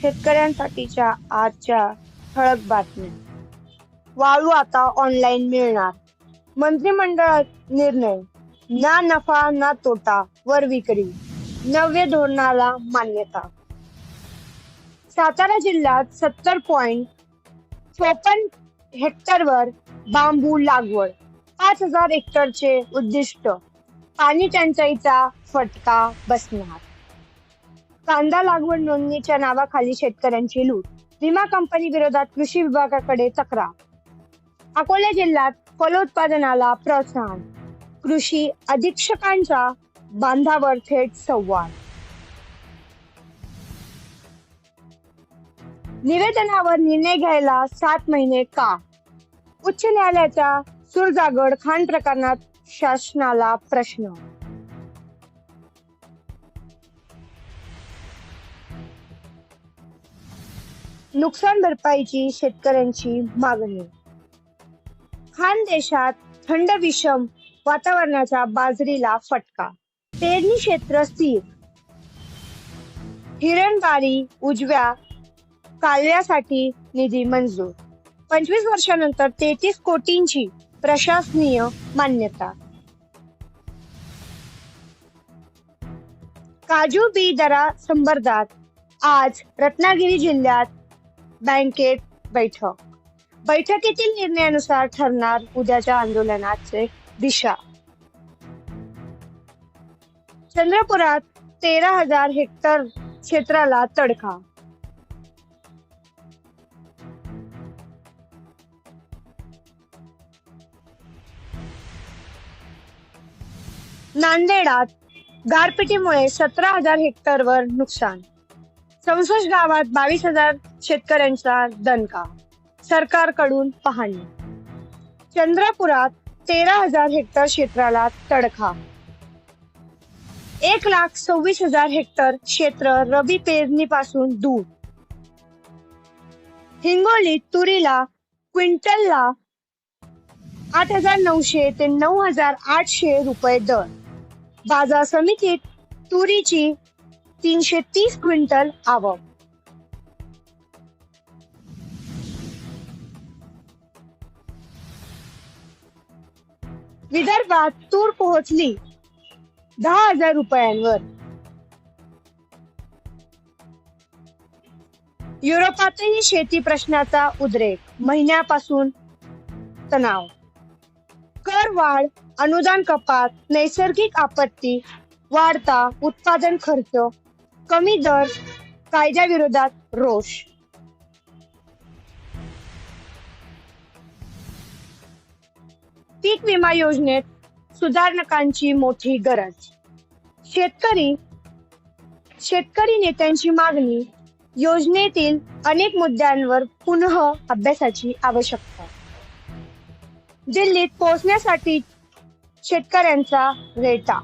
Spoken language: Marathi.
शेतकऱ्यांसाठीच्या आजच्या ठळक बातम्या. वाळू आता ऑनलाईन मिळणार. मंत्रिमंडळात निर्णय. ना नफा ना तोटा वर विक्री. नव्य धोरणाला मान्यता. सातारा जिल्ह्यात सत्तर पॉइंट चोपन्न हेक्टरवर बांबू लागवड. पाच हजार हेक्टरचे उद्दिष्ट. पाणी टंचाईचा फटका बसणार. कांदा लागवड नोंदणीच्या नावाखाली शेतकऱ्यांची लूट. विमा कंपनी विरोधात कृषी विभागाकडे तक्रार. अकोला जिल्ह्यात फलोत्पादनाला प्रोत्साहन. कृषी अधीक्षकांच्या बांधावर थेट संवाद. निवेदनावर निर्णय घ्यायला सात महिने का? उच्च न्यायालयाच्या सुरजागड खान प्रकरणात शासनाला प्रश्न. नुकसान भरपाईची शेतकऱ्यांची मागणी. खान देशात थंड विषम वातावरणाचा बाजरीला फटका. पेरणी क्षेत्र स्थिर. हिरणबारी उजव्या कालव्यासाठी निधी मंजूर. पंचवीस वर्षानंतर तेहतीस कोटींची प्रशासनीय मान्यता. काजू बी दरा संबर्धात आज रत्नागिरी जिल्ह्यात बँकेत बैठक. बैठकीतील निर्णयानुसार ठरणार उद्याच्या आंदोलनाचे दिशा. चंद्रपुरात तेरा हजार हेक्टर क्षेत्राला तडका. नांदेडात गारपिटीमुळे सतरा हजार हेक्टरवर नुकसान. चौसष्ट गावात बावीस हजार शेतकऱ्यांचा दणका. सरकारकडून पाहणी. चंद्रपुरात तेरा हजार हेक्टर क्षेत्राला तडखा एक लाख सव्वीस हजार हेक्टर क्षेत्र रबी पेरणीपासून दूर. हिंगोलीत तुरीला क्विंटलला आठ हजार नऊशे ते नऊ हजार आठशे रुपये दर. बाजार समितीत तुरीची तीनशे तीस क्विंटल आवक. विदर्भात तूर पोहोचली दहा हजार रुपयांवर. युरोपातही शेती प्रश्नाचा उद्रेक महिन्यापासून तणाव. कर वाढ अनुदान कपात नैसर्गिक आपत्ती वाढता उत्पादन खर्च कमी दर कायद्याविरोधात रोष. पीक विमा योजनेत सुधारणकांची मोठी गरज. शेतकरी शेतकरी नेत्यांची मागणी योजनेतील अनेक मुद्द्यांवर पुनः अभ्यासाची आवश्यकता. दिल्लीत पोहोचण्यासाठी शेतकऱ्यांचा रेटा.